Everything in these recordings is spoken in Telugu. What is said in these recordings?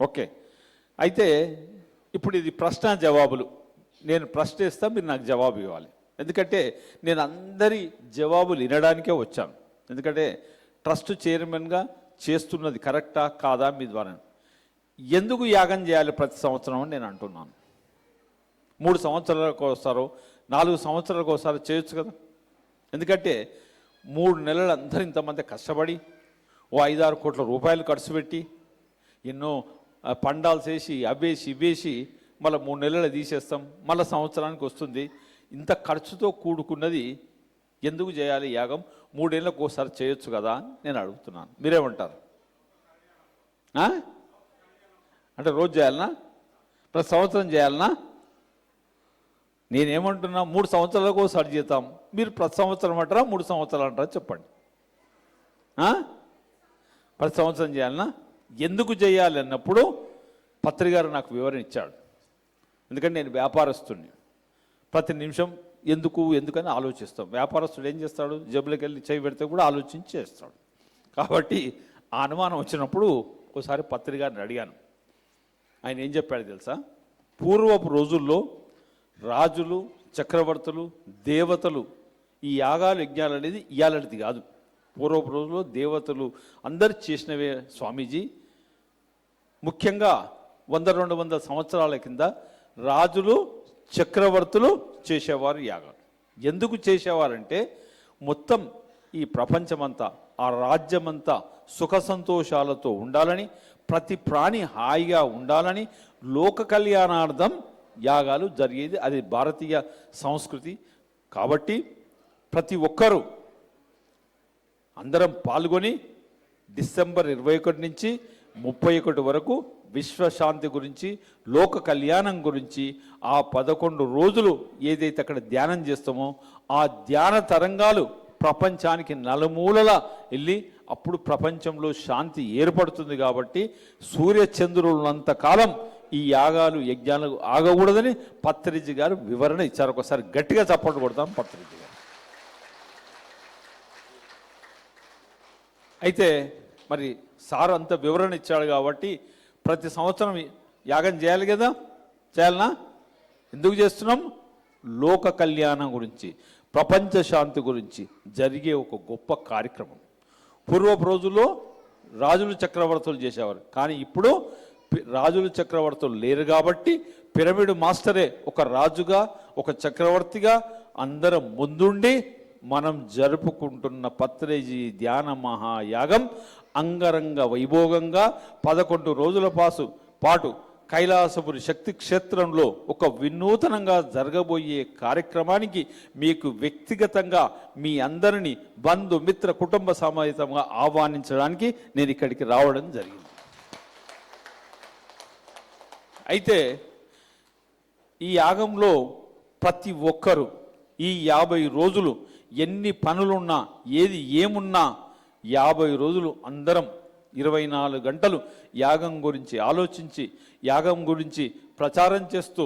ఓకే. అయితే ఇప్పుడు ఇది ప్రశ్న జవాబులు. నేను ప్రశ్న ఇస్తా మీరు నాకు జవాబు ఇవ్వాలి. ఎందుకంటే నేను అందరి జవాబులు వినడానికే వచ్చాను. ఎందుకంటే ట్రస్ట్ చైర్మన్గా చేస్తున్నది కరెక్టా కాదా మీ ద్వారా. ఎందుకు యాగం చేయాలి ప్రతి సంవత్సరం అని నేను అంటున్నాను. మూడు సంవత్సరాలకు వస్తారో నాలుగు సంవత్సరాలకు ఒకసారి చేయొచ్చు కదా. ఎందుకంటే మూడు నెలలు అందరూ ఇంతమంది కష్టపడి ఓ ఐదారు కోట్ల రూపాయలు ఖర్చు పెట్టి ఎన్నో పండాల్స్ వేసి అవ్వేసి ఇవ్వేసి మళ్ళీ మూడు నెలలు తీసేస్తాం. మళ్ళీ సంవత్సరానికి వస్తుంది. ఇంత ఖర్చుతో కూడుకున్నది ఎందుకు చేయాలి యాగం? మూడేళ్ళకు ఒకసారి చేయొచ్చు కదా అని నేను అడుగుతున్నాను. మీరేమంటారు? అంటే రోజు చేయాలనా? ప్రతి సంవత్సరం చేయాలనా? నేనేమంటున్నా మూడు సంవత్సరాలకు ఒకసారి చేద్దాం. మీరు ప్రతి సంవత్సరం అంటారా మూడు సంవత్సరాలు అంటారా చెప్పండి. ప్రతి సంవత్సరం చేయాలనా? ఎందుకు చేయాలి అన్నప్పుడు పత్రికారు నాకు వివరణ ఇచ్చాడు. ఎందుకంటే నేను వ్యాపారస్తుడిని ప్రతి నిమిషం ఎందుకు ఎందుకని ఆలోచిస్తాం. వ్యాపారస్తుడు ఏం చేస్తాడు? జబ్బులకు వెళ్ళి చేయి పెడితే కూడా ఆలోచించి చేస్తాడు. కాబట్టి ఆ అనుమానం వచ్చినప్పుడు ఒకసారి పత్రికారిని అడిగాను. ఆయన ఏం చెప్పాడు తెలుసా? పూర్వపు రోజుల్లో రాజులు చక్రవర్తులు దేవతలు ఈ యాగాలు యజ్ఞాలు అనేది ఇయాలటిది కాదు. పూర్వపు రోజుల్లో దేవతలు అందరు చేసినవే స్వామీజీ. ముఖ్యంగా వంద రెండు వందల సంవత్సరాల కింద రాజులు చక్రవర్తులు చేసేవారు యాగాలు ఎందుకు చేసేవారంటే మొత్తం ఈ ప్రపంచమంతా ఆ రాజ్యమంతా సుఖ సంతోషాలతో ఉండాలని ప్రతి ప్రాణి హాయిగా ఉండాలని లోక కళ్యాణార్థం యాగాలు జరిగేది. అది భారతీయ సంస్కృతి. కాబట్టి ప్రతి ఒక్కరూ అందరం పాల్గొని డిసెంబర్ ఇరవై ఒకటి నుంచి ముప్పై ఒకటి వరకు విశ్వశాంతి గురించి లోక కళ్యాణం గురించి ఆ పదకొండు రోజులు ఏదైతే అక్కడ ధ్యానం చేస్తామో ఆ ధ్యాన తరంగాలు ప్రపంచానికి నలుమూలలా వెళ్ళి అప్పుడు ప్రపంచంలో శాంతి ఏర్పడుతుంది కాబట్టి సూర్యచంద్రులంత కాలం ఈ యాగాలు యజ్ఞాలు ఆగకూడదని పత్రిజి గారు వివరణ ఇచ్చారు. ఒకసారి గట్టిగా చప్పట్లు కొడతాం పత్రిజి గారు. అయితే మరి సార్ అంత వివరణ ఇచ్చాడు కాబట్టి ప్రతి సంవత్సరం యాగం చేయాలి కదా? చేయాలనా? ఎందుకు చేస్తున్నాం? లోక కళ్యాణం గురించి ప్రపంచ శాంతి గురించి జరిగే ఒక గొప్ప కార్యక్రమం. పూర్వపు రోజుల్లో రాజులు చక్రవర్తులు చేసేవారు. కానీ ఇప్పుడు రాజులు చక్రవర్తులు లేరు కాబట్టి పిరమిడ్ మాస్టరే ఒక రాజుగా ఒక చక్రవర్తిగా అందరం ముందుండి మనం జరుపుకుంటున్న పత్రేజీ ధ్యాన మహాయాగం అంగరంగ వైభోగంగా పదకొండు రోజుల పాసు పాటు కైలాసపురి శక్తి క్షేత్రంలో ఒక వినూతనంగా జరగబోయే కార్యక్రమానికి మీకు వ్యక్తిగతంగా మీ అందరినీ బంధు మిత్ర కుటుంబ సమేతంగా ఆహ్వానించడానికి నేను ఇక్కడికి రావడం జరిగింది. అయితే ఈ యాగంలో ప్రతి ఒక్కరూ ఈ యాభై రోజులు ఎన్ని పనులున్నా ఏది ఏమున్నా యాభై రోజులు అందరం ఇరవై నాలుగు గంటలు యాగం గురించి ఆలోచించి యాగం గురించి ప్రచారం చేస్తూ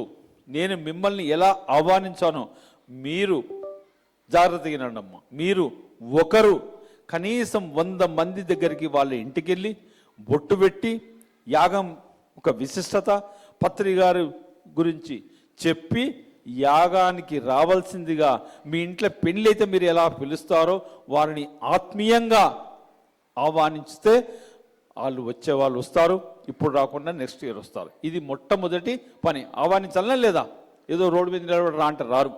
నేను మిమ్మల్ని ఎలా ఆహ్వానించానో మీరు జాగ్రత్తగా రండమ్మా మీరు ఒకరు కనీసం వంద మంది దగ్గరికి వాళ్ళ ఇంటికి వెళ్ళి బొట్టు పెట్టి యాగం ఒక విశిష్టత పత్రికారు గురించి చెప్పి యాగానికి రావాల్సిందిగా మీ ఇంట్లో పెళ్ళైతే మీరు ఎలా పిలుస్తారో వారిని ఆత్మీయంగా ఆహ్వానించితే వాళ్ళు వచ్చే వాళ్ళు వస్తారు. ఇప్పుడు రాకుండా నెక్స్ట్ ఇయర్ వస్తారు. ఇది మొట్టమొదటి పని. ఆహ్వానించాలనా లేదా? ఏదో రోడ్డు మీద నిలబడి రా అంటే రారు.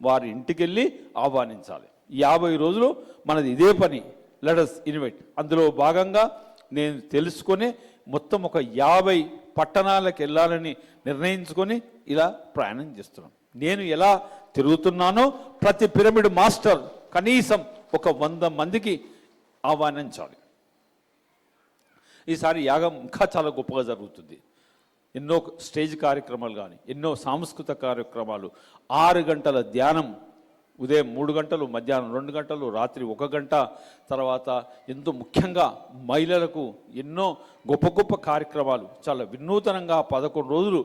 వారి ఇంటికి వెళ్ళి ఆహ్వానించాలి. యాభై రోజులు మనది ఇదే పని. లెటస్ ఇన్వైట్ అందులో భాగంగా నేను తెలుసుకొని మొత్తం ఒక యాభై పట్టణాలకు వెళ్ళాలని నిర్ణయించుకొని ఇలా ప్రయాణం చేస్తున్నాం. నేను ఎలా తిరుగుతున్నానో ప్రతి పిరమిడ్ మాస్టర్ కనీసం ఒక వంద మందికి ఆహ్వానించాలి. ఈసారి యాగం ఇంకా చాలా గొప్పగా జరుగుతుంది. ఎన్నో స్టేజ్ కార్యక్రమాలు కానీ ఎన్నో సాంస్కృతిక కార్యక్రమాలు. ఆరు గంటల ధ్యానం ఉదయం మూడు గంటలు మధ్యాహ్నం రెండు గంటలు రాత్రి ఒక గంట తర్వాత ఎంతో ముఖ్యంగా మహిళలకు ఎన్నో గొప్ప గొప్ప కార్యక్రమాలు. చాలా వినూతనంగా పదకొండు రోజులు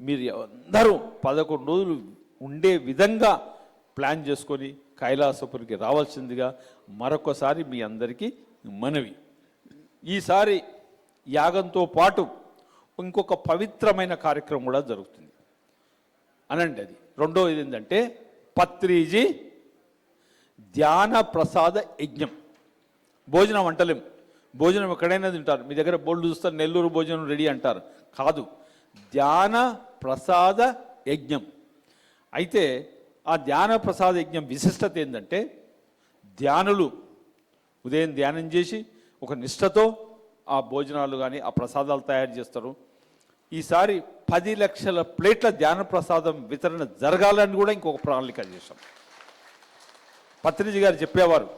మీరు అందరూ పదకొండు రోజులు ఉండే విధంగా ప్లాన్ చేసుకొని కైలాసపురికి రావాల్సిందిగా మరొకసారి మీ అందరికీ మనవి. ఈసారి యాగంతో పాటు ఇంకొక పవిత్రమైన కార్యక్రమం కూడా జరుగుతుంది. అనండి అది. రెండవది ఏంటంటే పత్రిజీ ధ్యాన ప్రసాద యజ్ఞం. భోజనం అంటలేం. భోజనం ఎక్కడైనా తింటారు. మీ దగ్గర బోల్డ్ చూస్తారు నెల్లూరు భోజనం రెడీ అంటారు. కాదు. ధ్యాన ప్రసాద యజ్ఞం. అయితే ఆ ధ్యాన ప్రసాద యజ్ఞం విశిష్టత ఏంటంటే ధ్యానులు ఉదయం ధ్యానం చేసి ఒక నిష్టతో ఆ భోజనాలు కానీ ఆ ప్రసాదాలు తయారు చేస్తారు. ఈసారి పది లక్షల ప్లేట్ల ధ్యాన ప్రసాదం వితరణ జరగాలని కూడా ఇంకొక ప్రణాళిక చేశాం. పత్రిజి గారు చెప్పేవారు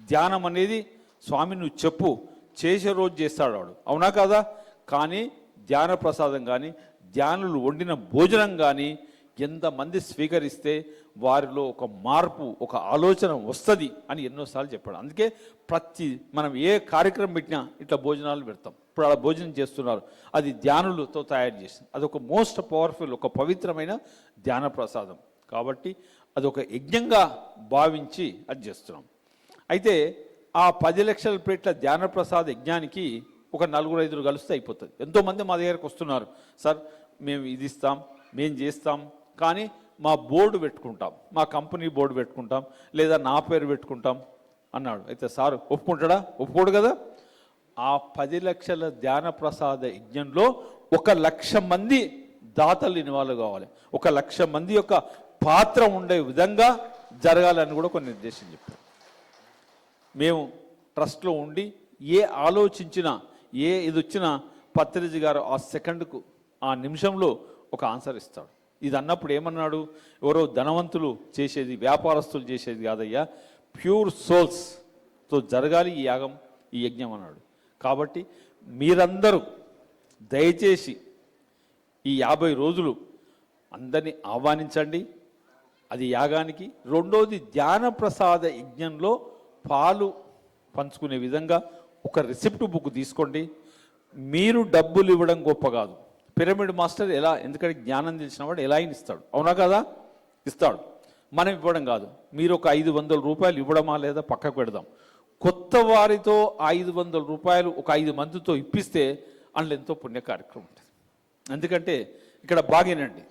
ధ్యానం అనేది స్వామి నువ్వు చెప్పు చేసే రోజు చేస్తాడు వాడు. అవునా కాదా? కానీ ధ్యాన ప్రసాదం కానీ ధ్యానులు వండిన భోజనం కానీ ఎంతమంది స్వీకరిస్తే వారిలో ఒక మార్పు ఒక ఆలోచన వస్తుంది అని ఎన్నోసార్లు చెప్పాడు. అందుకే ప్రతి మనం ఏ కార్యక్రమం పెట్టినా ఇట్లా భోజనాలు పెడతాం. ఇప్పుడు అలా భోజనం చేస్తున్నారు. అది ధ్యానులతో తయారు చేసింది. అదొక మోస్ట్ పవర్ఫుల్ ఒక పవిత్రమైన ధ్యాన ప్రసాదం. కాబట్టి అదొక యజ్ఞంగా భావించి అది చేస్తున్నాం. అయితే ఆ పది లక్షల ప్లేట్ల ధ్యాన ప్రసాద యజ్ఞానికి ఒక నలుగురు ఐదుగురు కలిస్తే అయిపోతుంది. ఎంతోమంది మా దగ్గరకు వస్తున్నారు. సార్ మేము ఇది ఇస్తాం మేము చేస్తాం. కానీ మా బోర్డు పెట్టుకుంటాం. మా కంపెనీ బోర్డు పెట్టుకుంటాం. లేదా నా పేరు పెట్టుకుంటాం అన్నాడు. అయితే సార్ ఒప్పుకుంటాడా? ఒప్పుకోడు కదా? ఆ పది లక్షల ధ్యాన ప్రసాద యజ్ఞంలో ఒక లక్ష మంది దాతలు ఇన్వాల్వ్ కావాలి. ఒక లక్ష మంది యొక్క పాత్ర ఉండే విధంగా జరగాలని కూడా కొన్ని నిర్దేశం చెప్పారు. మేము ట్రస్ట్లో ఉండి ఏ ఆలోచించినా ఏ ఇది వచ్చినా పత్రిజి గారు ఆ సెకండ్కు ఆ నిమిషంలో ఒక ఆన్సర్ ఇస్తాడు. ఇది అన్నప్పుడు ఏమన్నాడు? ఎవరో ధనవంతులు చేసేది వ్యాపారస్తులు చేసేది కాదయ్యా ప్యూర్ సోల్స్తో జరగాలి ఈ యాగం ఈ యజ్ఞం అన్నాడు. కాబట్టి మీరందరూ దయచేసి ఈ యాభై రోజులు అందరినీ ఆహ్వానించండి. అది యాగానికి. రెండోది ధ్యాన ప్రసాద యజ్ఞంలో పాలు పంచుకునే విధంగా ఒక రిసిప్ట్ బుక్ తీసుకోండి. మీరు డబ్బులు ఇవ్వడం గొప్ప కాదు. పిరమిడ్ మాస్టర్ ఎలా ఎందుకంటే జ్ఞానం తెలిసిన వాడు ఎలా అయినా ఇస్తాడు అవునా కదా? ఇస్తాడు. మనం ఇవ్వడం కాదు. మీరు ఒక ఐదు వందల రూపాయలు ఇవ్వడమా లేదా పక్కకు పెడదాం. కొత్త వారితో ఐదు వందల రూపాయలు ఒక ఐదు మందితో ఇప్పిస్తే అందులో ఎంతో పుణ్య కార్యక్రమం ఉంటుంది. ఎందుకంటే ఇక్కడ బాగేనండి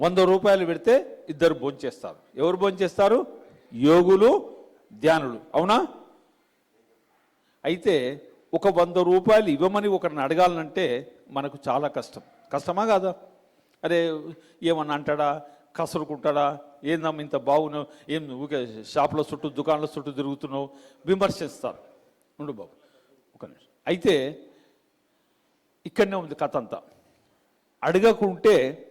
వంద రూపాయలు పెడితే ఇద్దరు భోంచేస్తారు ఎవరు భోంచేస్తారు యోగులు ధ్యానులు. అవునా? అయితే ఒక వంద రూపాయలు ఇవ్వమని ఒకరిని అడగాలంటే మనకు చాలా కష్టం. కష్టమా కాదా? అరే ఏమన్నా అంటాడా? కసరుకుంటాడా? ఏందమ్మ ఇంత బాగున్నావు ఏం ఊకే షాప్లో చుట్టూ దుకాణాల చుట్టూ తిరుగుతున్నావు? విమర్శిస్తారు ఉండు బాబు ఒక నిమిషం. అయితే ఇక్కడనే ఉంది కథ అంతా. అడగకుంటే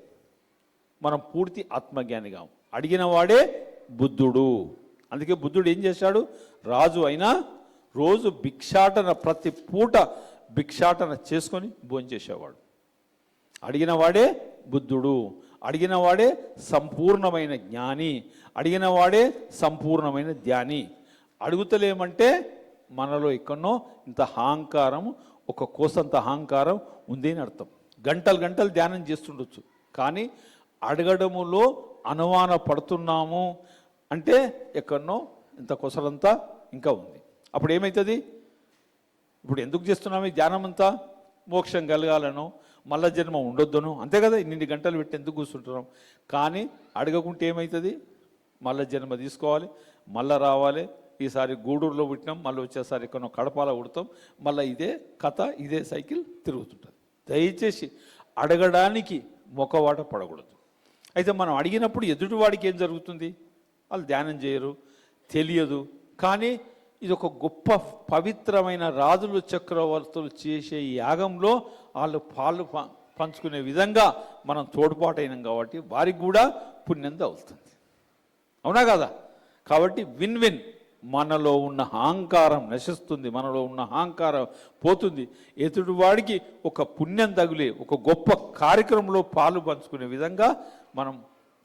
మనం పూర్తి ఆత్మజ్ఞానిగా అడిగిన వాడే బుద్ధుడు. అందుకే బుద్ధుడు ఏం చేశాడు? రాజు అయినా రోజు భిక్షాటన ప్రతి పూట భిక్షాటన చేసుకొని భోంచేసేవాడు అడిగిన వాడే బుద్ధుడు అడిగిన వాడే సంపూర్ణమైన జ్ఞాని అడిగిన వాడే సంపూర్ణమైన ధ్యాని. అడుగుతలేమంటే మనలో ఎక్కడనో ఇంత అహంకారం ఒక కోసంత అహంకారం ఉంది అని అర్థం. గంటలు గంటలు ధ్యానం చేస్తుండొచ్చు. కానీ అడగడములో అనుమాన పడుతున్నాము అంటే ఎక్కడో ఇంత కొసలంతా ఇంకా ఉంది. అప్పుడు ఏమవుతుంది ఇప్పుడు ఎందుకు చేస్తున్నాము ఈ ధ్యానం అంతా మోక్షం కలగాలను మళ్ళా జన్మ ఉండొద్దును. అంతే కదా ఇన్ని గంటలు పెట్టి ఎందుకు కూర్చుంటున్నాం? కానీ అడగకుంటే ఏమవుతుంది మళ్ళా జన్మ తీసుకోవాలి మళ్ళా రావాలి. ఈసారి గూడూరులో పుట్టినాం మళ్ళీ వచ్చేసారి ఎక్కడో కడపాల ఉడతాం మళ్ళీ ఇదే కథ ఇదే సైకిల్ తిరుగుతుంటుంది. దయచేసి అడగడానికి మొక్కవాట పడకూడదు. అయితే మనం అడిగినప్పుడు ఎదుటివాడికి ఏం జరుగుతుంది? వాళ్ళు ధ్యానం చేయరు తెలియదు. కానీ ఇది ఒక గొప్ప పవిత్రమైన రాజులు చక్రవర్తులు చేసే యాగంలో వాళ్ళు పాలు ప- పంచుకునే విధంగా మనం తోడ్పాటైనాం కాబట్టి వారికి కూడా పుణ్యం అవుతుంది అవునా కదా? కాబట్టి విన్ విన్ మనలో ఉన్న అహంకారం నశిస్తుంది మనలో ఉన్న అహంకారం పోతుంది. ఎదుటివాడికి ఒక పుణ్యం తగిలే ఒక గొప్ప కార్యక్రమంలో పాలు పంచుకునే విధంగా మనం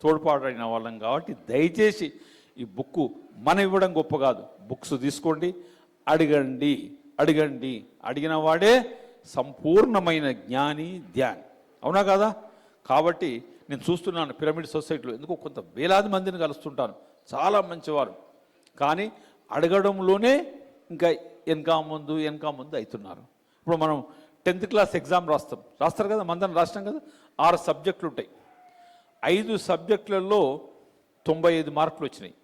తోడ్పాటైన వాళ్ళం కాబట్టి దయచేసి ఈ బుక్ మనం ఇవ్వడం గొప్ప కాదు. బుక్స్ తీసుకోండి అడగండి అడగండి. అడిగిన వాడే సంపూర్ణమైన జ్ఞాని ధ్యాన్. అవునా కదా? కాబట్టి నేను చూస్తున్నాను పిరమిడ్ సొసైటీలో ఎందుకో కొంత వేలాది మందిని కలుస్తుంటాను. చాలా మంచివారు. కానీ అడగడంలోనే ఇంకా వెనకా ముందు వెనక ముందు అవుతున్నారు. ఇప్పుడు మనం టెన్త్ క్లాస్ ఎగ్జామ్ రాస్తాం. రాస్తారు కదా? మందరం రాసినాం కదా? ఆరు సబ్జెక్టులు ఉంటాయి ఐదు సబ్జెక్టులలో తొంభై ఐదు మార్కులు వచ్చినాయి.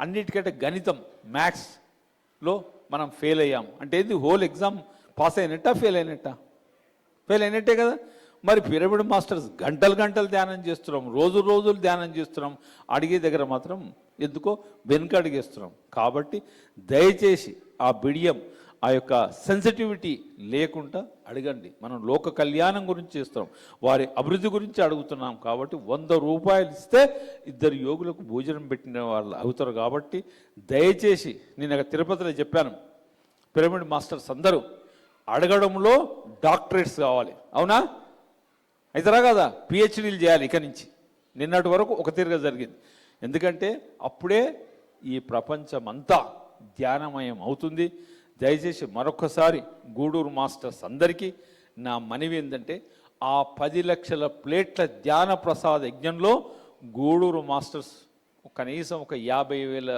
అన్నిటికంటే గణితం మ్యాథ్స్లో మనం ఫెయిల్ అయ్యాం. అంటే ఏంది? హోల్ ఎగ్జామ్ పాస్ అయినట్టా ఫెయిల్ అయినట్టా? ఫెయిల్ అయినట్టే కదా? మరి పిరమిడ్ మాస్టర్స్ గంటలు గంటలు ధ్యానం చేస్తున్నాం. రోజు రోజులు ధ్యానం చేస్తున్నాం. అడిగే దగ్గర మాత్రం ఎందుకో వెనుక అడిగేస్తున్నాం. కాబట్టి దయచేసి ఆ బిడియం ఆ యొక్క సెన్సిటివిటీ లేకుండా అడగండి. మనం లోక కళ్యాణం గురించి చేస్తున్నాం. వారి అభివృద్ధి గురించి అడుగుతున్నాం కాబట్టి వంద రూపాయలు ఇస్తే ఇద్దరు యోగులకు భోజనం పెట్టిన వాళ్ళు అవుతారు కాబట్టి దయచేసి నేను అక్కడ తిరుపతిలో చెప్పాను. పిరమిడ్ మాస్టర్స్ అందరూ అడగడంలో డాక్టరేట్స్ కావాలి. అవునా? అవుతారా కదా? పిహెచ్డీలు చేయాలి ఇక నుంచి. నిన్నటి వరకు ఒక తీరుగా జరిగింది. ఎందుకంటే అప్పుడే ఈ ప్రపంచం అంతా ధ్యానమయం అవుతుంది. దయచేసి మరొకసారి గూడూరు మాస్టర్స్ అందరికీ నా మనవి ఏంటంటే ఆ పది లక్షల ప్లేట్ల ధ్యాన ప్రసాద యజ్ఞంలో గూడూరు మాస్టర్స్ కనీసం ఒక యాభై వేల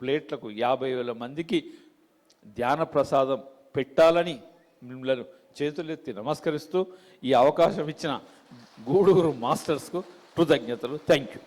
ప్లేట్లకు యాభై వేల మందికి ధ్యాన ప్రసాదం పెట్టాలని మిమ్మల్ని చేతులెత్తి నమస్కరిస్తూ ఈ అవకాశం ఇచ్చిన గూడూరు మాస్టర్స్కు కృతజ్ఞతలు. Thank you